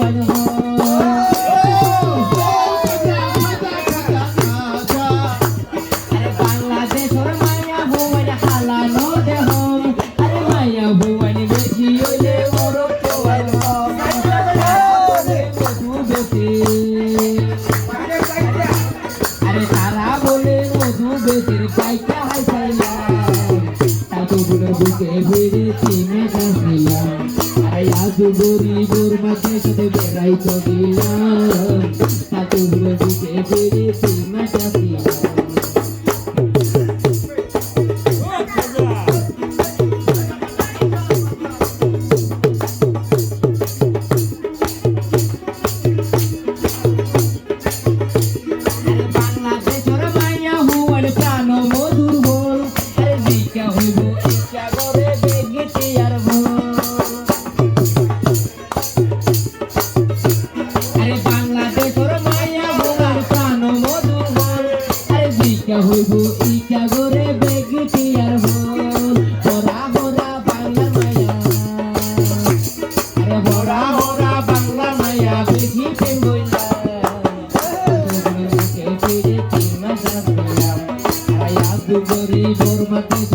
one বুকে ফিরেছি মেটাছিলাম আরে আজ গরিবর মাঝে সাথে বেড়াই তো দিলাম ঠাকুর বুকে ফিরেছি মেটাছিলাম আরে ಮಧು